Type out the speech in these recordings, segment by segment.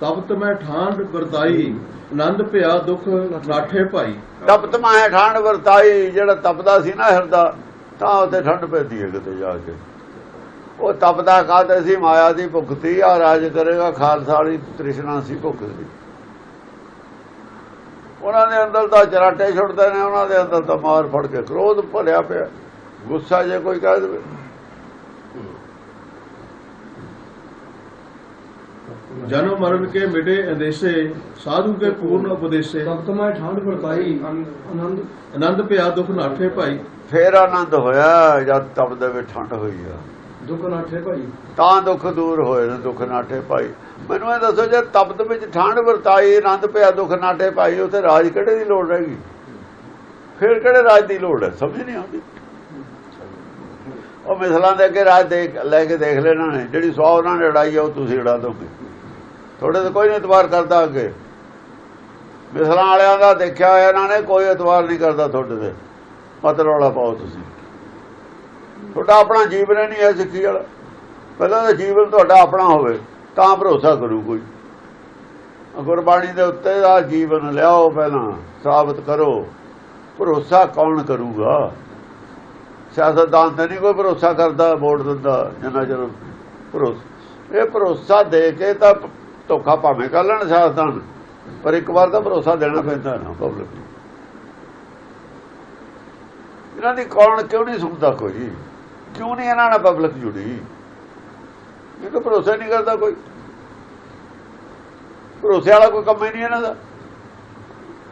ਤਪਤ ਮੈਂ ਠਾਂਡ ਵਰਤਾਈ, ਆਨੰਦ ਭਿਆ ਦੁਖ ਨਾਠੇ ਭਾਈ। ਤਪਤ ਮਾਹੇ ਠੰਡ ਵਰਤਾਈ, ਜਿਹੜਾ ਤਪਦਾ ਸੀ ਨਾ ਹਿਰਦਾ, ਤਾਂ ਉੱਥੇ ਠੰਡ ਪੈਂਦੀ ਹੈ ਕਿਤੇ ਜਾ ਕੇ। ਉਹ ਤਪਦਾ ਕਾਹਤੇ ਸੀ? ਮਾਇਆ ਦੀ ਭੁੱਖ ਤੀ, ਆ ਰਾਜ ਕਰੇਗਾ, ਖਾਲਸਾ ਵਾਲੀ ਤ੍ਰਿਸ਼ਨਾ ਸੀ ਭੁੱਖ ਦੀ। ਉਹਨਾਂ ਦੇ ਅੰਦਰ ਤਾਂ ਚਰਾਟੇ ਛੁੱਟਦੇ ਨੇ, ਉਹਨਾਂ ਦੇ ਅੰਦਰ ਤਾਂ ਮਾਰ ਫੜ ਕੇ ਕ੍ਰੋਧ ਭਰਿਆ ਪਿਆ। ਗੁੱਸਾ ਜੇ ਕੋਈ ਕਹਿ ਦੇਵੇ। ਜਨਮ ਮਰਨ ਕੇ ਮਿਟੇ ਅੰਦੇਸੇ ਸਾਧੂ ਕੇ ਪੂਰਨ ਉਪਦੇਸੇ। ਤਪਤ ਮੈਂ ਠੰਡ ਵਰਤਾਈ ਆਨੰਦ। ਆਨੰਦ ਭਿਆ ਦੁਖ ਨਾਠੇ ਭਾਈ। ਫੇਰ ਆਨੰਦ ਹੋਇਆ ਜਦ ਤਪਦੇ ਵਿੱਚ ਠੰਡ ਹੋਈ ਆ। ਦੁੱਖ ਨਾਠੇ ਭਾਈ। ਤਾਂ ਦੁੱਖ ਦੂਰ ਹੋਏ ਨੇ ਦੁੱਖ ਨਾਟੇ ਭਾਈ। ਮੈਨੂੰ ਇਹ ਦੱਸੋ ਜੇ ਤਪਤ ਵਿੱਚ ਠੰਡ ਵਰਤਾਈ ਆਨੰਦ ਪਿਆ ਦੁੱਖ ਨਾਟੇ ਭਾਈ ਉਥੇ ਰਾਜ ਕਿਹੜੇ ਦੀ ਲੋੜ ਰਹੇਗੀ ਫਿਰ ਕਿਹੜੇ ਰਾਜ ਦੀ ਲੋੜ ਹੈ? ਸਮਝ ਨਹੀਂ ਆਉਂਦੀ। ਉਹ ਮਿਸਲਾਂ ਦੇ ਅੱਗੇ ਰਾਜ ਦੇਖ ਲੈ ਕੇ ਦੇਖ ਲੈਣਾ ਨੇ ਜਿਹੜੀ ਸੌ ਉਹਨਾਂ ਨੇ ਲੜਾਈ ਆ ਉਹ ਤੁਸੀਂ ਲੜਾ ਦੋਗੇ। ਥੋੜੇ ਤੇ ਕੋਈ ਨਹੀਂ ਇਤਬਾਰ ਕਰਦਾ ਅੱਗੇ। ਮਿਸਲਾਂ ਵਾਲਿਆਂ ਦਾ ਦੇਖਿਆ ਹੋਇਆ, ਇਹਨਾਂ ਨੇ ਕੋਈ ਇਤਬਾਰ ਨਹੀਂ ਕਰਦਾ ਤੁਹਾਡੇ ਤੇ। ਮਤ ਰੌਲਾ ਪਾਓ ਤੁਸੀਂ। ਤੁਹਾਡਾ ਆਪਣਾ ਜੀਵਨ ਨਹੀਂ ਹੈ ਸਿੱਖੀ ਵਾਲਾ। ਪਹਿਲਾਂ ਤਾਂ ਜੀਵਨ ਤੁਹਾਡਾ ਆਪਣਾ ਹੋਵੇ, ਤਾਂ ਭਰੋਸਾ ਕਰੂ ਕੋਈ। ਗੁਰਬਾਣੀ ਦੇ ਉੱਤੇ ਦਾ ਜੀਵਨ ਲਿਆਓ ਪਹਿਲਾਂ, ਸਾਬਤ ਕਰੋ। ਭਰੋਸਾ ਕੌਣ ਕਰੂਗਾ? ਸਿਆਸਤਦਾਨ ਤੇ ਨਹੀਂ ਕੋਈ ਭਰੋਸਾ ਕਰਦਾ, ਵੋਟ ਦਿੰਦਾ, ਜਿੰਨਾ ਚਿਰ ਭਰੋਸਾ ਇਹ ਭਰੋਸਾ ਦੇ ਕੇ ਤਾਂ ਧੋਖਾ ਭਾਵੇਂ ਕਰ ਲੈਣ ਸਿਆਸਤਦਾਨ ਪਰ ਇੱਕ ਵਾਰ ਤਾਂ ਭਰੋਸਾ ਦੇਣਾ ਪੈਂਦਾ ਨਾ ਪਬਲਿਕ ਨੂੰ। ਇਹਨਾਂ ਦੀ ਕੌਣ, ਕਿਉਂ ਨਹੀਂ ਸੁਣਦਾ ਕੋਈ? ਕਿਉਂ ਨਹੀਂ ਇਹਨਾਂ ਨਾਲ ਪਬਲਿਕ ਜੁੜੀ? ਇਹ ਤਾਂ ਭਰੋਸਾ ਨਹੀਂ ਕਰਦਾ ਕੋਈ। ਭਰੋਸੇ ਵਾਲਾ ਕੋਈ ਕੰਮ ਹੀ ਨਹੀਂ ਇਹਨਾਂ ਦਾ।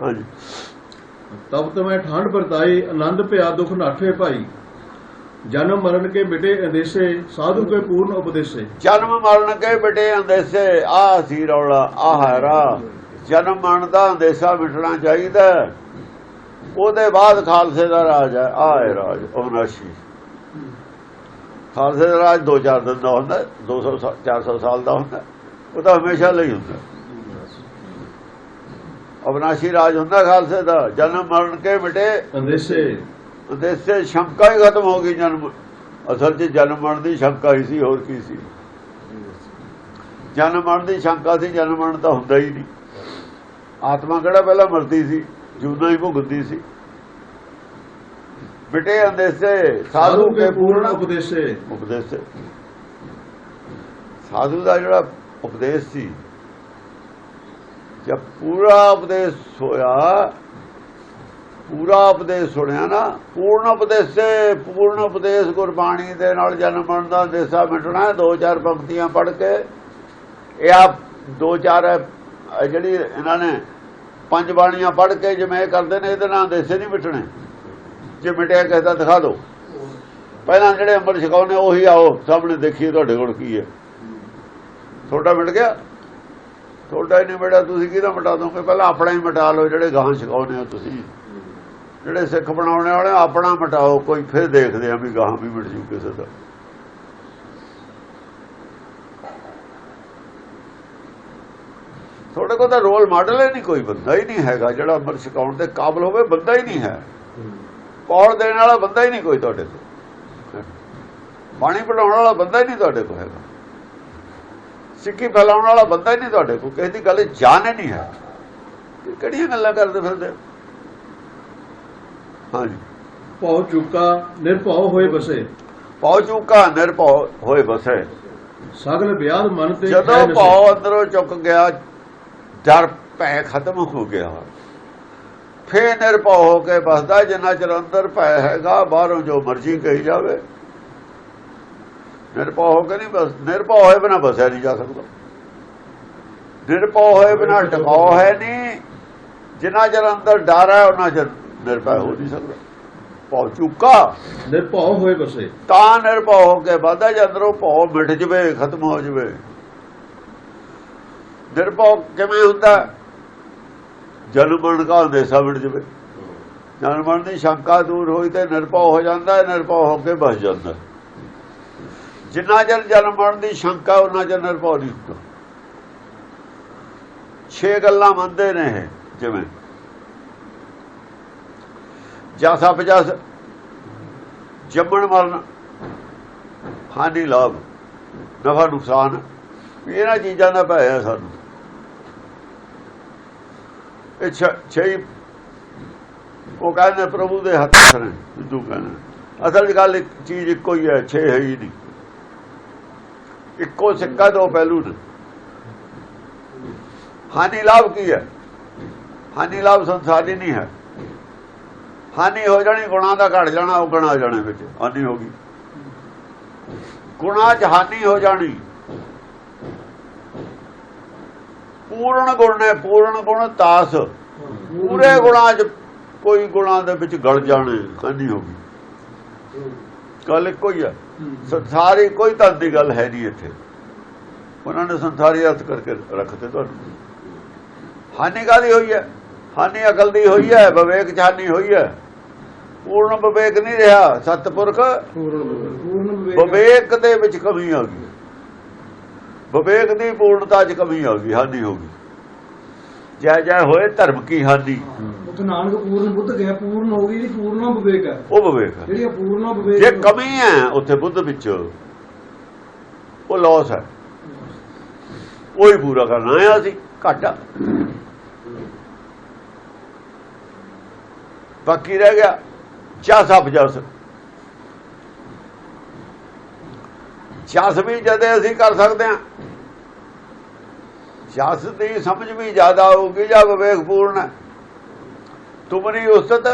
ਹਾਂਜੀ। ਤਪਤ ਮੈਂ ਠੰਡ ਵਰਤਾਈ, ਆਨੰਦ ਪਿਆ, ਦੁਖ ਨਾਠੇ ਭਾਈ। ਜਨਮ ਮਰਨ ਕੇ ਮਿਟੇ ਅੰਦੇਸੇ ਸਾਧੂ ਕੇ ਪੂਰਨ ਉਪਦੇਸੇ। ਜਨਮ ਮਰਨ ਕੇ ਬਟੇ ਅੰਦੇਸੇ ਆ ਸੀ ਰੌਲਾ ਆ ਹੈ ਰਾ ਜਨਮ ਮਰਨ ਦਾ ਅੰਦੇਸਾ ਮਿਟਣਾ ਚਾਹੀਦਾ। ਉਹਦੇ ਬਾਅਦ ਖਾਲਸੇ ਦਾ ਰਾਜ ਹੈ ਆ ਹੈ ਰਾਜ ਅਵਨਾਸ਼ੀ ਖਾਲਸੇ ਦਾ ਰਾਜ 2-4 ਦਿਨ ਦਾ ਹੁੰਦਾ 200 400 ਸਾਲ ਦਾ ਹੁੰਦਾ ਉਹ ਤਾਂ ਹਮੇਸ਼ਾ ਲਈ ਹੁੰਦਾ। ਅਵਨਾਸ਼ੀ ਰਾਜ ਹੁੰਦਾ ਖਾਲਸੇ ਦਾ ਜਨਮ ਮਰਨ ਕੇ ਮਿਟੇ ਅੰਦੇਸੇ। ਉਦੇਸੇ ਸ਼ੰਕਾ ਹੀ ਖਤਮ ਹੋ ਗਈ ਜਨਮ। ਅਸਲ 'ਚ ਜਨਮ ਮਰਨ ਦੀ ਸ਼ੰਕਾ ਹੀ ਸੀ ਹੋਰ ਕੀ ਸੀ? ਜਨਮ ਮਰਨ ਦੀ ਸ਼ੰਕਾ ਸੀ ਜਨਮ ਮਰਨ ਤਾਂ ਹੁੰਦਾ ਹੀ ਨਹੀਂ। ਆਤਮਾ ਕਿਹੜਾ ਪਹਿਲਾਂ ਮਰਦੀ ਸੀ? ਜੂਨਾ ਹੀ ਭੁਗਤਦੀ ਸੀ। ਬਿਟੇ ਅੰਦੇਸੇ ਸਾਧੂ ਕੇ ਪੂਰਨ ਉਪਦੇਸੇ। ਉਪਦੇਸ਼। ਸਾਧੂ ਦਾ ਜਿਹੜਾ ਉਪਦੇਸ਼ ਸੀ ਜਦ ਪੂਰਾ ਉਪਦੇਸ਼ ਹੋਇਆ ਪੂਰਾ ਉਪਦੇਸ਼ ਸੁਣਿਆ ਨਾ, ਪੂਰਨ ਉਪਦੇਸੇ ਪੂਰਨ ਉਪਦੇਸ਼ ਗੁਰਬਾਣੀ ਦੇ ਨਾਲ ਜਨਮ ਮਰਨ ਦਾ ਦੇਸਾ ਮਿਟਣਾ ਦੋ ਚਾਰ ਪੰਕਤੀਆਂ ਪੜ੍ਹ ਕੇ, ਇਹ ਆ ਦੋ ਚਾਰ ਜਿਹੜੀ ਇਹਨਾਂ ਨੇ ਪੰਜ ਬਾਣੀਆਂ ਪੜ੍ਹ ਕੇ ਜਿਵੇਂ ਕਰਦੇ ਨੇ, ਇਹਦੇ ਨਾਲ ਦੇਸੇ ਨਹੀਂ ਮਿਟਣੇ। ਜੇ ਮਿਟਿਆ ਕਿਸੇ ਦਾ ਦਿਖਾ ਦਿਓ। ਪਹਿਲਾਂ ਜਿਹੜੇ ਅੰਮ੍ਰਿਤ ਛਕਾਉਣੇ ਉਹੀ ਆਓ, ਸਾਹਮਣੇ ਦੇਖੀਏ ਤੁਹਾਡੇ ਕੋਲ ਕੀ ਹੈ। ਤੁਹਾਡਾ ਮਿਟ ਗਿਆ? ਤੁਹਾਡਾ ਹੀ ਨਹੀਂ ਮਿਟਿਆ, ਤੁਸੀਂ ਕਿਹਦਾ ਮਿਟਾ ਦੋਗੇ? ਪਹਿਲਾਂ ਆਪਣਾ ਹੀ ਮਿਟਾ ਲਓ, ਜਿਹੜੇ ਗਾਹਾਂ ਛਕਾਉਣੇ ਹੋ ਤੁਸੀਂ। ਜਿਹੜੇ ਸਿੱਖ ਬਣਾਉਣੇ ਵਾਲੇ, ਆਪਣਾ ਮਿਟਾਓ, ਕੋਈ ਫਿਰ ਦੇਖਦੇ ਆ ਵੀ ਗਾਹਾਂ ਵੀ ਮਿਟ ਜੂ ਕਿਸੇ ਦਾ। ਤੁਹਾਡੇ ਕੋਲ ਤਾਂ ਰੋਲ ਮਾਡਲ ਹੀ ਨਹੀਂ ਕੋਈ, ਬੰਦਾ ਹੀ ਨਹੀਂ ਹੈਗਾ ਜਿਹੜਾ ਅੰਮ੍ਰਿਤ ਛਕਾਉਣ ਦੇ ਕਾਬਲ ਹੋਵੇ, ਬੰਦਾ ਹੀ ਨਹੀਂ ਹੈ। ਪੌੜ ਦੇਣ ਵਾਲਾ ਬੰਦਾ ਹੀ ਨਹੀਂ ਕੋਈ ਤੁਹਾਡੇ ਕੋਲ। ਬਾਣੀ ਪੜਾਉਣ ਵਾਲਾ ਬੰਦਾ ਹੀ ਨਹੀਂ ਤੁਹਾਡੇ ਕੋਲ ਹੈਗਾ। ਸਿੱਖੀ ਫੈਲਾਉਣ ਵਾਲਾ ਬੰਦਾ ਹੀ ਨਹੀਂ ਤੁਹਾਡੇ ਕੋਲ। ਕਿਸੇ ਦੀ ਗੱਲ ਜਾਣ ਹੀ ਨਹੀਂ ਹੈ। ਕਿਹੜੀਆਂ ਗੱਲਾਂ ਕਰਦੇ ਫਿਰਦੇ ਹਾਂਜੀ। ਭਉ ਚੁੱਕਾ ਨਿਰਭਉ ਹੋਏ ਬਸੇ ਪਹੁ ਚੁੱਕਾ ਨਿਰਭਉ ਹੋਏ ਬਸੇ ਸਗਲ ਵਿਆਦ ਮਨ ਤੇ ਜਦੋਂ। ਭਾਉ ਅੰਦਰੋਂ ਚੁੱਕ ਗਿਆ ਡਰ ਭੈ ਖਤਮ ਹੋ ਗਿਆ। ਫੇਰ ਨਿਰਭਉ ਹੋ ਕੇ ਬਸਦਾ ਜਿੰਨਾ ਚਿਰ ਅੰਦਰ ਭੈ ਹੈਗਾ ਬਾਹਰੋਂ ਜੋ ਮਰਜ਼ੀ ਕਹੀ ਜਾਵੇ। ਨਿਰਭਉ ਹੋ ਕੇ ਨਹੀਂ ਬਸ ਨਿਰਭਉ ਹੋਏ ਬਿਨਾ ਬਸਿਆ ਨਹੀਂ ਜਾ ਸਕਦਾ। ਨਿਰਭਉ ਹੋਏ ਬਿਨਾ ਟਿਕਾਉ ਹੈ ਨਹੀਂ। ਜਿੰਨਾ ਚਿਰ ਅੰਦਰ ਡਰ ਹੈ ਉਹਨਾਂ ਚਿਰ ਨਿਰਭੈ ਹੋ ਨਹੀਂ ਸਕਦਾ ਭਾਉ ਚੁੱਕਾ। ਨਿਰਭਉ ਹੋਏ ਬਸੇ। ਤਾਂ ਨਿਰਭਉ ਹੋ ਕੇ ਵਾਦਾ ਜੇ ਅੰਦਰੋਂ ਭਉ ਮਿਟ ਜਵੇ ਖਤਮ ਹੋ ਜਵੇ। ਨਿਰਭਉ ਕਿਵੇਂ ਹੁੰਦਾ? ਜਨਮ ਮਰਨ ਦਾ ਅੰਦੇਸਾ ਮਿਟ ਜਵੇ। ਜਨਮ ਮਰਨ ਦੀ ਸ਼ੰਕਾ ਦੂਰ ਹੋਈ ਤੇ ਨਿਰਭਉ ਹੋ ਜਾਂਦਾ ਹੈ ਨਿਰਭਉ ਹੋ ਕੇ ਬਸ ਜਾਂਦਾ। ਜਿੰਨਾ ਚਿਰ ਜਨਮ ਮਰਨ ਦੀ ਸ਼ੰਕਾ ਉਹਨਾਂ ਚਿਰ ਨਿਰਭਉ ਨਹੀਂ ਹੁੰਦਾ। ਛੇ ਗੱਲਾਂ ਮੰਨਦੇ ਨੇ ਇਹ ਜਿਵੇਂ ਜਾਸਾ ਪਜਾਸ ਜੰਮਣ ਮਰਨ, ਹਾਨੀ ਲਾਭ, ਨਫਾ ਨੁਕਸਾਨ, ਇਹਨਾਂ ਚੀਜ਼ਾਂ ਦਾ ਭੈ ਹੈ ਸਾਨੂੰ। ਇਹ ਛੇ ਉਹ ਕਹਿੰਦੇ ਪ੍ਰਭੂ ਦੇ ਹੱਥ ਨੇ ਹਿੰਦੂ ਕਹਿੰਦੇ ਅਸਲ 'ਚ ਗੱਲ ਇੱਕ ਚੀਜ਼ ਇੱਕੋ ਹੀ ਹੈ, ਛੇ ਹੈ ਹੀ ਨਹੀਂ। ਇੱਕੋ ਸਿੱਕਾ ਦੋ ਪਹਿਲੂ ਨੇ। ਹਾਨੀ ਲਾਭ ਕੀ ਹੈ? ਹਾਨੀ ਲਾਭ ਸੰਸਾਰੀ ਨਹੀਂ ਹੈ। ਹਾਨੀ ਹੋ ਜਾਣੀ ਗੁਣਾ ਦਾ ਘਟ ਜਾਣਾ, ਉਹ ਗੁਣਾ ਜਾਣੇ ਵਿੱਚ, ਹਾਨੀ ਹੋ ਗਈ। ਗੁਣਾ ਚ ਹਾਨੀ ਹੋ ਜਾਣੀ। ਪੂਰਨ ਗੁਣ ਨੇ, ਪੂਰਨ ਗੁਣ ਤਾਸ। ਪੂਰੇ ਗੁਣਾ ਚ ਕੋਈ ਗੁਣਾ ਦੇ ਵਿੱਚ ਗਲ ਜਾਣੇ, ਹਾਨੀ ਹੋ ਗਈ। ਗੱਲ ਇੱਕੋ ਹੀ ਹੈ ਸੰਸਾਰੀ ਕੋਈ ਤਾਂ ਦੀ ਗੱਲ ਹੈ ਨਹੀਂ ਇੱਥੇ। ਉਹਨਾਂ ਨੇ ਸੰਸਾਰੀ ਅਰਥ ਕਰਕੇ ਰੱਖਤੇ ਤੁਹਾਨੂੰ। ਹਾਨੀ ਕਾਦੀ ਹੋਈ ਹੈ? ਹਾਨੀ ਅਕਲ ਦੀ ਹੋਈ ਹੈ, ਵਿਵੇਕ ਚ ਹਾਨੀ ਹੋਈ ਹੈ। ਪੂਰਨ ਵਿਵੇਕ ਨਹੀਂ ਰਿਹਾ ਸਤਪੁਰਖ। ਪੂਰਨ ਵਿਵੇਕ। ਦੇ ਵਿੱਚ ਕਮੀ ਆ ਗਈ। ਵਿਵੇਕ ਦੀ ਪੂਰਨਤਾ 'ਚ ਕਮੀ ਆ ਗਈ ਹਾਨੀ ਹੋ ਗਈ। ਜੈ ਜੈ ਹੋਏ ਧਰਮ ਕੀ ਹਾਨੀ। ਉੱਥੇ ਨਾਨਕ ਪੂਰਨ ਬੁੱਧ ਗਿਆ ਪੂਰਨ ਹੋ ਗਈ ਜੀ ਪੂਰਨਾ ਵਿਵੇਕ ਹੈ ਉਹ ਵਿਵੇਕ ਹੈ ਜਿਹੜੀ ਪੂਰਨਾ ਵਿਵੇਕ ਜੇ ਕਮੀ ਹੈ ਉੱਥੇ ਬੁੱਧ ਵਿੱਚ ਉਹ ਲਾਸ ਹੈ ਉਹ ਹੀ ਪੂਰਾ ਕਰਨਾ ਹੈ ਅਸੀਂ ਘਾਟਾ। ਬਾਕੀ ਰਹਿ ਗਿਆ। ਚਸ ਸਭ ਜਸ ਜਸ ਵੀ ਜਦੇ ਅਸੀਂ ਕਰ ਸਕਦੇ ਹਾਂ। ਜਸ ਦੀ ਸਮਝ ਵੀ ਜ਼ਿਆਦਾ ਹੋਊਗੀ, ਜਾਂ ਵਿਵੇਕ ਪੂਰਨ ਹੈ। ਤੁਮਰੀ ਉਸਤ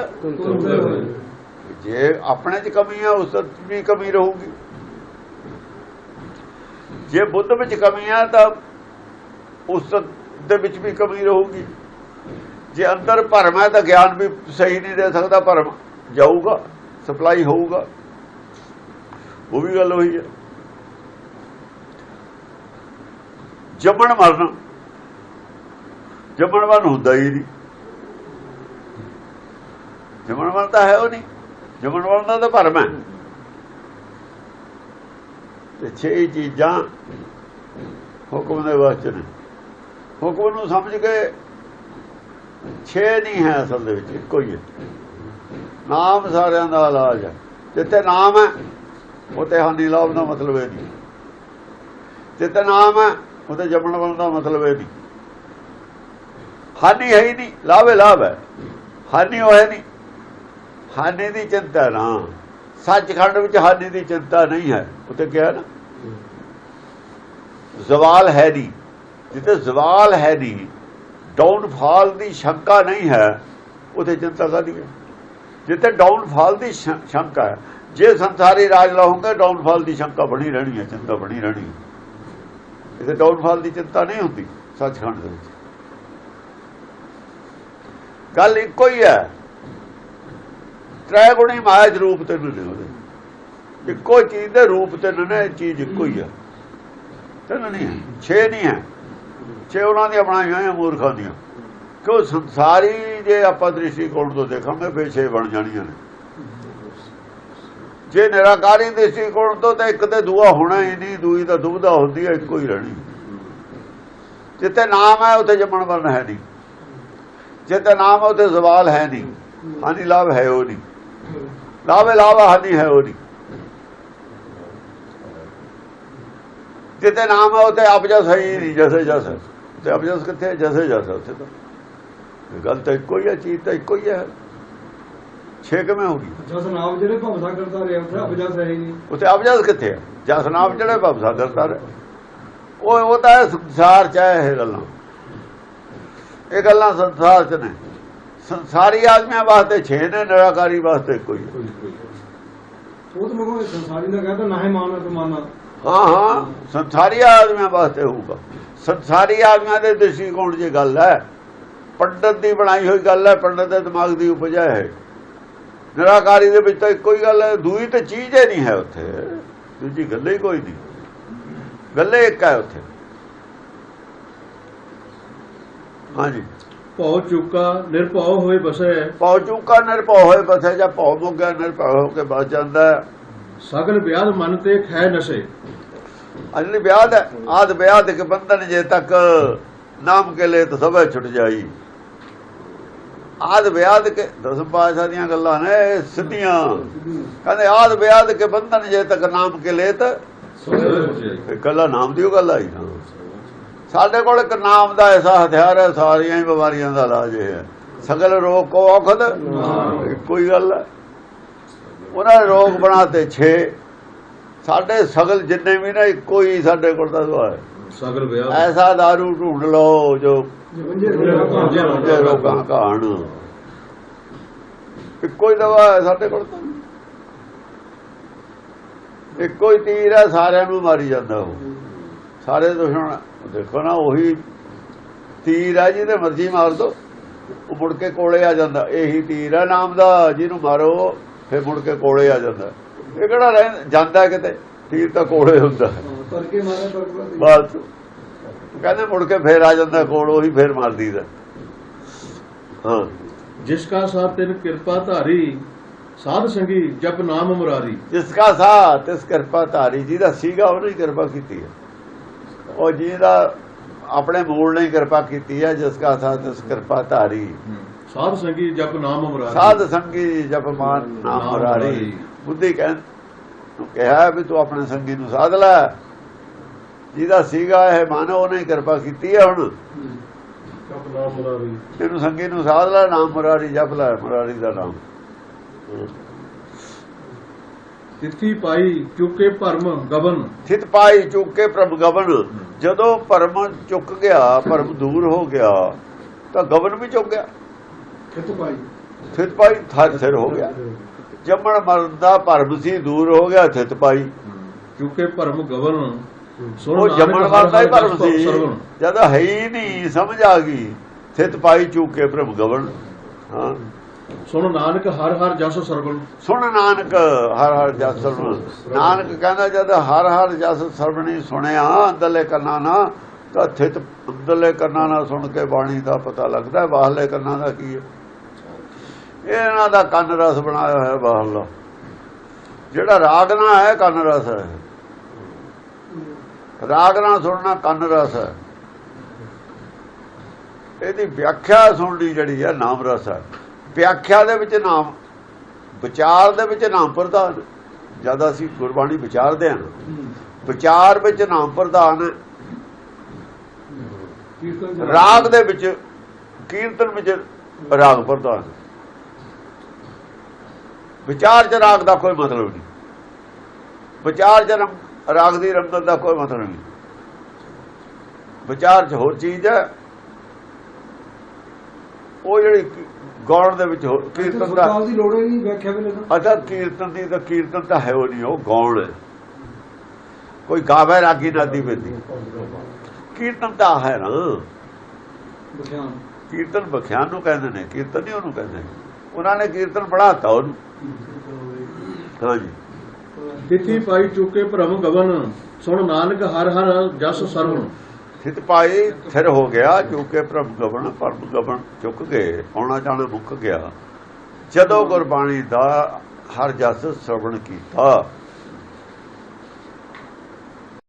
ਜੇ ਆਪਣੇ 'ਚ ਕਮੀ ਹੈ ਉਸਤ ਵੀ ਕਮੀ ਰਹੂਗੀ। ਜੇ ਬੁੱਧ ਵਿੱਚ ਕਮੀ ਹੈ, ਤਾਂ ਉਸਤ ਦੇ ਵਿੱਚ ਵੀ ਕਮੀ ਰਹੂਗੀ। ਜੇ ਅੰਦਰ ਭਰਮ ਹੈ, ਤਾਂ ਗਿਆਨ ਵੀ ਸਹੀ ਨਹੀਂ ਦੇ ਸਕਦਾ ਭਰਮ। ਜਾਊਗਾ ਸਪਲਾਈ ਹੋਊਗਾ। ਉਹ ਵੀ ਗੱਲ ਹੋਈ ਹੈ। ਜੰਮਣ ਮਰਨਾ। ਜੰਮਣ ਮਰਨ ਹੁੰਦਾ ਹੀ ਨਹੀਂ। ਜੰਮਣ ਮਰਨ ਤਾਂ ਹੈ ਉਹ ਨਹੀਂ। ਜੰਮਣ ਮਰਨ ਦਾ ਤਾਂ ਭਰਮ ਹੈ। ਤੇ ਛੇ ਚੀਜ਼ਾਂ ਹੁਕਮ ਦੇ ਵਾਸਤੇ ਨੇ ਹੁਕਮ ਨੂੰ ਸਮਝ ਕੇ ਛੇ ਨਹੀਂ ਹੈ ਅਸਲ ਦੇ ਵਿੱਚ, ਇੱਕੋ ਹੀ ਹੈ। ਨਾਮ ਸਾਰਿਆਂ ਦਾ ਇਲਾਜ ਹੈ। ਜਿੱਥੇ ਨਾਮ ਹੈ ਉਤੇ ਹਾਨੀ ਲਾਭ ਦਾ ਮਤਲਬ ਇਹ ਨਹੀਂ। ਜਿੱਥੇ ਨਾਮ ਹੈ ਉਤੇ ਜੰਮਣ ਵਾਲਾ ਦਾ ਮਤਲਬ ਇਹ ਨਹੀਂ। ਹਾਨੀ ਹੈ ਹੀ ਨਹੀਂ, ਲਾਭ ਹੈ ਲਾਭ ਹੈ। ਹਾਨੀ ਹੋਏ ਨਹੀਂ। ਹਾਨੀ ਦੀ ਚਿੰਤਾ ਨਾ। ਸੱਚਖੰਡ ਵਿੱਚ ਹਾਨੀ ਦੀ ਚਿੰਤਾ ਨਹੀਂ ਹੈ। ਉਤੇ ਕਿਹਾ ਨਾ? ਜ਼ਵਾਲ ਹੈ ਨਹੀਂ। ਜਿੱਥੇ ਜ਼ਵਾਲ ਹੈ ਨਹੀਂ ਡਾਊਨਫਾਲ ਦੀ ਸ਼ੰਕਾ ਨਹੀਂ ਹੈ, ਉਥੇ ਚਿੰਤਾ ਕਾਦੀ ਹੈ। ਜਿੱਥੇ ਡਾਊਨਫਾਲ ਦੀ ਸ਼ੰਕਾ ਹੈ। ਜੇ ਸੰਸਾਰੀ ਰਾਜ ਲਾਉਂਗੇ, ਡਾਊਨਫਾਲ ਦੀ ਸ਼ੰਕਾ ਬਣੀ ਰਹਿਣੀ ਹੈ, ਚਿੰਤਾ ਬਣੀ ਰਹਿਣੀ ਹੈ। ਇਥੇ ਡਾਊਨਫਾਲ ਦੀ ਚਿੰਤਾ ਨਹੀਂ ਹੁੰਦੀ, ਸੱਚਖੰਡ ਦੇ ਵਿੱਚ। ਗੱਲ ਇੱਕੋ ਹੀ ਹੈ। ਤ੍ਰੈ ਗੁਣੀ ਮਾਇਆ ਦੇ ਰੂਪ ਤੇ ਨੇ ਉਹਦੇ ਇੱਕੋ ਚੀਜ਼ ਦੇ ਰੂਪ ਤੇ ਨੇ ਚੀਜ਼ ਇੱਕੋ ਹੀ ਹੈ। ਤਿੰਨ ਨਹੀਂ ਹੈ, ਛੇ ਨਹੀਂ ਹੈ। ਛੇ ਉਹਨਾਂ ਦੀਆਂ ਬਣਾਈਆਂ ਹੋਈਆਂ ਮੂਰਖਾਂ ਦੀਆਂ। ਕਿਉਂ ਸੰਸਾਰੀ ਜੇ ਆਪਾਂ ਦ੍ਰਿਸ਼ਟੀਕੋਣ ਤੋਂ ਦੇਖਾਂਗੇ, ਫਿਰ ਛੇ ਬਣ ਜਾਣੀਆਂ ਨੇ। ਜੇ ਨਿਰਾਕਾਰੀ ਦ੍ਰਿਸ਼ਟੀਕੋਣ ਤੋਂ, ਤਾਂ ਇੱਕ ਤੇ ਦੂਆ ਹੋਣਾ ਹੀ ਨਹੀਂ, ਦੂਈ ਤਾਂ ਦੁਬਦਾ ਹੁੰਦੀ ਹੈ, ਇੱਕੋ ਹੀ ਰਹਿਣੀ। ਜਿੱਥੇ ਨਾਮ ਹੈ, ਉੱਥੇ ਜੰਮਣ ਮਰਨ ਹੈ ਨਹੀਂ। ਜਿੱਥੇ ਨਾਮ ਹੈ, ਉੱਥੇ ਸਵਾਲ ਹੈ ਨਹੀਂ। ਹਾਨੀ ਲਾਭ ਹੈ ਉਹ ਨਹੀਂ। ਲਾਭ ਲਾਭ, ਹਾਨੀ ਹੈ ਉਹ ਨਹੀਂ। ਜਿੱਥੇ ਨਾਮ ਹੈ, ਉੱਥੇ ਅਪਜਸ ਹੈ ਹੀ ਨਹੀਂ, ਜਸੇ ਜਸ ਹੈ। ਤੇ ਅਪਜਸ ਕਿੱਥੇ ਹੈ? ਜੈਸੇ ਜਸ ਉੱਥੇ ਤਾਂ। ਗੱਲ ਤਾਂ ਇੱਕੋ ਹੀ ਹੈ ਚੀਜ਼ ਤਾਂ ਇੱਕੋ ਹੀ ਹੈ। ਛੇ ਕਿਵੇਂ ਹੋ ਗਈ? ਜਸ ਨਾਮ ਜਿਹੜੇ ਭਵਸਾ ਕਰਦਾ ਰਿਹਾ ਉੱਥੇ ਅਬਜਸ ਹੈ ਹੀ ਨਹੀਂ ਉੱਥੇ ਅਪਜਸ ਕਿੱਥੇ ਹੈ? ਜਸ ਨਾਮ ਜਿਹੜੇ ਭਵਸਾ ਕਰਤਾ ਰਹੇ? ਉਹ ਉਹ ਤਾਂ ਸੰਸਾਰ ਚ ਹੈ ਇਹ ਗੱਲਾਂ। ਇਹ ਗੱਲਾਂ ਸੰਸਾਰ ਚ ਨੇ। ਸੰਸਾਰੀ ਆਦਮੀਆਂ ਵਾਸਤੇ ਛੇ ਨੇ ਨਿਰਾਕਾਰੀ ਵਾਸਤੇ ਕੋਈ ਉਹ ਤਾਂ ਮਗੋ ਸੰਸਾਰੀ ਦਾ ਕਹਿੰਦਾ ਨਾ ਹੀ ਹਾਂ ਹਾਂ ਸੰਸਾਰੀ ਆਦਮੀਆਂ ਵਾਸਤੇ ਹੋਊਗਾ। ਸੰਸਾਰੀ ਆਦਮੀਆਂ ਦੇ ਦ੍ਰਿਸ਼ਟੀਕੋਣ 'ਚ ਗੱਲ ਹੈ। ਪੰਡਤ ਦੀ ਬਣਾਈ ਹੋਈ ਗੱਲ ਹੈ ਪੰਡਤ ਦੇ ਦਿਮਾਗ ਦੀ ਉਪਜਾ ਹੈ। ਨਿਰਾਕਾਰੀ ਦੇ ਵਿੱਚ ਤਾਂ ਇੱਕੋ ਹੀ ਗੱਲ ਹੈ ਦੂਈ ਤੇ ਚੀਜ਼ ਹੀ ਨਹੀਂ ਹੈ ਉੱਥੇ। ਦੂਜੀ ਗੱਲ ਹੀ ਕੋਈ ਨਹੀਂ। ਗੱਲੇ ਇੱਕ ਹੈ ਉੱਥੇ। ਹਾਂਜੀ। ਭਉ ਚੁੱਕਾ ਨਿਰਭਉ ਹੋਏ ਬਸੈ। ਪਉ ਚੁੱਕਾ ਨਿਰਭਉ ਹੋਏ ਬਸੇ ਜਾਂ ਭਉ ਮੁੱਕਿਆ ਨਿਰਭਉ ਹੋ ਕੇ ਬਚ ਜਾਂਦਾ ਹੈ। ਸਗਲ ਵਿਆਦ ਮਨ ਤੇ ਖੈ ਨਸ਼ੇ। ਅਜਲੀ ਵਿਆਦ ਆਦ ਵਿਆਦ ਕੇ ਬੰਧਨ ਜੇ ਤੱਕ ਨਾਮ ਕੇ ਲੈ ਤਾਂ ਸਭੇ ਛੁੱਟ ਜਾਈ। ਆਦ ਵਿਆਦ ਕੇ ਦਸਮ ਪਾਸ਼ਾ ਦੀਆਂ ਗੱਲਾਂ ਨੇ ਸਿੱਧੀਆਂ। ਕਹਿੰਦੇ ਆਦ ਵਿਆਦ ਕੇ ਬੰਧਨ ਜੇ ਤੱਕ ਨਾਮ ਕੇ ਲੈ ਤਾਂ ਇਹ ਗੱਲਾਂ ਨਾਮ ਦੀ ਉਹ ਗੱਲ ਆਈ ਸਾਡੇ ਕੋਲ ਇੱਕ ਨਾਮ ਦਾ ਐਸਾ ਹਥਿਆਰ ਹੈ ਸਾਰੀਆਂ ਹੀ ਬਿਮਾਰੀਆਂ ਦਾ ਇਲਾਜ ਹੈ। ਸਗਲ ਰੋਗ ਕੋ ਔਖਦ ਕੋਈ ਗੱਲ ਹੈ। ਉਹਨਾਂ ਰੋਗ ਬਣਾਤੇ 6 ਸਾਡੇ ਸਗਲ ਜਿੰਨੇ ਵੀ ਨਾ ਇੱਕੋ ਹੀ ਸਾਡੇ ਕੋਲ ਤਾਂ ਦਵਾ ਹੈ। ਸਗਲ ਵਿਆਹ। ਐਸਾ दारू ਢੂੰਡ ਲਓ ਜੋ ਜਵੰਜੇ ਰੋਗਾਂ ਜੇ ਦਾ ਜੇ ਰੋਗਾਂ ਘਾਣ ਇੱਕੋ ਹੀ ਦਵਾ ਹੈ ਸਾਡੇ ਕੋਲ ਤਾਂ। ਇੱਕੋ ਹੀ ਤੀਰ ਹੈ ਸਾਰਿਆਂ ਨੂੰ ਮਾਰੀ ਜਾਂਦਾ ਉਹ। ਸਾਰੇ ਦੁਸ਼ਮਣ ਦੇਖੋ ਨਾ ਉਹੀ ਤੀਰ ਹੈ ਜਿਹਦੇ ਮਰਜ਼ੀ ਮਾਰ ਦੋ। ਉਹ ਮੁੜ ਕੇ ਕੋਲੇ ਆ ਜਾਂਦਾ। ਇਹੀ ਤੀਰ ਹੈ ਨਾਮ ਦਾ। ਜਿਹਨੂੰ ਮਾਰੋ ਫਿਰ ਮੁੜ ਕੇ ਕੋਲੇ ਆ ਜਾਂਦਾ। ਇਹ ਕਿਹੜਾ ਜਾਂਦਾ ਕਿਤੇ? ਤੀਰ ਤਾਂ ਕੋਲੇ ਹੁੰਦਾ। ਹੈ ਪਰ ਕੇ ਮਾਰੇ ਬਸ ਕਹਿੰਦੇ ਮੁੜ ਕੇ ਫੇਰ ਆ ਜਾਂਦਾ ਕੋਲ ਉਹੀ ਫੇਰ ਮਾਰ ਦੀਦਾ ਹਾਂ। ਜਿਸ ਕਾ ਸਾਥ ਤਿਨ ਕਿਰਪਾ ਧਾਰੀ ਸਾਧ ਸੰਗੀ ਜਪ ਨਾਮ ਮੁਰਾਰੀ। ਜਿਸ ਕਾ ਸਾਥ ਇਸ ਕਿਰਪਾ ਧਾਰੀ ਜੀ ਦਾ ਸੀਗਾ ਉਹਨੇ ਹੀ ਕਿਰਪਾ ਕੀਤੀ ਹੈ। ਉਹ ਜੀ ਦਾ ਆਪਣੇ ਮੂਲ ਨੇ ਕਿਰਪਾ ਕੀਤੀ ਹੈ ਜਿਸ ਕਾ ਸਾਥ ਇਸ ਕਿਰਪਾ ਧਾਰੀ। ਸਾਧ ਸੰਗੀ ਜਪ ਨਾਮ ਮੁਰਾਰੀ। ਸਾਧ ਸੰਗੀ ਜਪ ਮਾਨ ਨਾਮ ਮੁਰਾਰੀ। ਬੁੱਧੀ ਕਹਿੰ ਤੂੰ ਕਿਹਾ ਵੀ ਤੂੰ ਆਪਣੇ ਸੰਗੀ ਨੂੰ ਸਾਧ ਲੈ। ਜਿਹਦਾ ਸੀਗਾ ਇਹ ਮਨ ਉਹਨੇ ਕਿਰਪਾ ਕੀਤੀ ਹੈ ਹੁਣ। ਜਪ ਨਾਮ ਮੁਰਾਰੀ। ਇਹਨੂੰ ਸੰਗੀ ਨੂੰ ਸਾਧ ਲੈ ਨਾਮ ਮੁਰਾਰੀ ਜਪ ਲੈ ਮੁਰਾਰੀ ਦਾ ਨਾਮ। ਤਿੱਥੀ ਪਾਈ ਚੁੱਕੇ ਭਰਮ ਗਵਨ। ਥਿਤ ਪਾਈ ਚੁੱਕ ਪ੍ਰਭ ਗਵਨ। ਜਦੋਂ ਭਰਮ ਚੁੱਕ ਗਿਆ ਭਰਮ ਦੂਰ ਹੋ ਗਿਆ ਤਾਂ ਗਵਨ ਵੀ ਚੁੱਕ ਗਿਆ। ਖਿੱਤ ਪਾਈ। ਥਿਤ ਪਾਈ ਥਰ ਥਿਰ ਹੋ ਗਿਆ। ਜੰਮਣ ਮਰਨ ਦਾ ਭਰਮ ਸੀ ਦੂਰ ਹੋ ਗਿਆ ਥਿਤ ਪਾਈ। ਚੁੱਕੇ ਭਰਮ ਗਵਨ। ਉਹ ਜੰਮਣ ਦਾ ਹੀ ਭਰਮ ਸੀ। ਜਦ ਹੈ ਹੀ ਨਹੀਂ ਸਮਝ ਆ ਗਈ। ਥਿਤ ਪਾਈ ਚੁੱਕ ਪ੍ਰਭ ਗਵਨ ਹਾਂ। ਸੁਣ ਨਾਨਕ ਹਰ ਹਰ ਜਸ ਸਰਵਣ। ਸੁਣ ਨਾਨਕ ਹਰ ਹਰ ਜਸ ਸਰਵਣ। ਨਾਨਕ ਕਹਿੰਦਾ ਜਦ ਹਰ ਹਰ ਜਸ ਸਰਵਣੀ ਸੁਣਿਆ ਅੰਦਰਲੇ ਕੰਨਾਂ ਨਾਲ ਤਾਂ ਥਿਤ ਅੰਦਰਲੇ ਕੰਨਾਂ ਨਾਲ ਸੁਣ ਕੇ ਬਾਣੀ ਦਾ ਪਤਾ ਲੱਗਦਾ ਹੈ, ਬਾਹਰਲੇ ਕੰਨਾਂ ਦਾ ਕੀ ਹੈ। ਇਹ ਇਹਨਾਂ ਦਾ ਕੰਨ ਰਸ ਬਣਾਇਆ ਹੋਇਆ ਬਾਹਰਲਾ। ਜਿਹੜਾ ਰਾਗਨਾ ਹੈ ਕੰਨ ਰਸ ਹੈ। ਰਾਗ ਨਾਲ ਸੁਣਨਾ ਕੰਨ ਰਸ ਹੈ। ਇਹਦੀ ਵਿਆਖਿਆ ਸੁਣਨੀ ਜਿਹੜੀ ਹੈ, ਨਾਮ ਰਸ ਹੈ। ਵਿਆਖਿਆ ਦੇ ਵਿੱਚ ਨਾਮ, ਵਿਚਾਰ ਦੇ ਵਿੱਚ ਨਾਮ ਪ੍ਰਧਾਨ ਜਦ ਅਸੀਂ ਗੁਰਬਾਣੀ ਵਿਚਾਰਦੇ ਹਾਂ, ਵਿਚਾਰ ਵਿੱਚ ਨਾਮ ਪ੍ਰਧਾਨ ਹੈ। ਰਾਗ ਦੇ ਵਿੱਚ, ਕੀਰਤਨ ਵਿੱਚ ਰਾਗ ਪ੍ਰਧਾਨ ਵਿਚਾਰ ਚ ਰਾਗ ਦਾ ਕੋਈ ਮਤਲਬ ਨਹੀਂ। ਵਿਚਾਰ ਚ ਰੰਗ- ਦੀ ਰੰਗਤ ਦਾ ਕੋਈ ਮਤਲਬ ਨਹੀਂ। ਵਿਚਾਰ ਚ ਹੋਰ ਚੀਜ਼ ਹੈ। ਉਹ ਜਿਹੜੀ ਗਾਉਣ ਦੇ ਵਿੱਚ ਕੀਰਤਨ ਦਾ ਦੀ ਲੋੜ ਹੀ ਨਹੀਂ ਵਿਆਖਿਆ ਵੇਲੇ ਅਦਾ ਕੀਰਤਨ ਦੀ ਤਾਂ ਕੀਰਤਨ ਤਾਂ ਹੈ ਉਹ ਨਹੀਂ ਉਹ ਗਾਉਣ ਹੈ। ਕੋਈ ਗਾਵੇ ਰਾਗੀ ਨਾਦੀ ਪੈਂਦੀ ਕੀਰਤਨ ਤਾਂ ਹੈ ਨਾ। ਕੀਰਤਨ ਬਖਿਆਨ ਨੂੰ ਕਹਿੰਦੇ ਨੇ ਕੀਰਤਨ ਨਹੀਂ ਉਹਨੂੰ ਕਹਿੰਦੇ। ਉਹਨਾਂ ਨੇ ਕੀਰਤਨ ਬਣਾਤਾ ਉਹਨੂੰ। ਹਾਂਜੀ। ਥਿਤੀ ਪਾਈ ਚੁੱਕੇ ਭਰਮ ਗਵਨ, ਸੁਣ ਨਾਨਕ ਹਰ ਹਰ ਜਸ ਸਰਵਣ। ਥਿਤ ਪਾਈ ਥਿਰ ਹੋ ਗਿਆ ਕਿਉਂਕਿ ਪ੍ਰਭ ਗਵਨ ਪਰਮ ਗਵਨ ਚੁੱਕ ਗਏ, ਆਉਣਾ ਜਾਣਾ ਮੁੱਕ ਗਿਆ। ਜਦੋਂ ਗੁਰਬਾਣੀ ਦਾ ਹਰ ਜਸ ਸ਼ਰਵਣ ਕੀਤਾ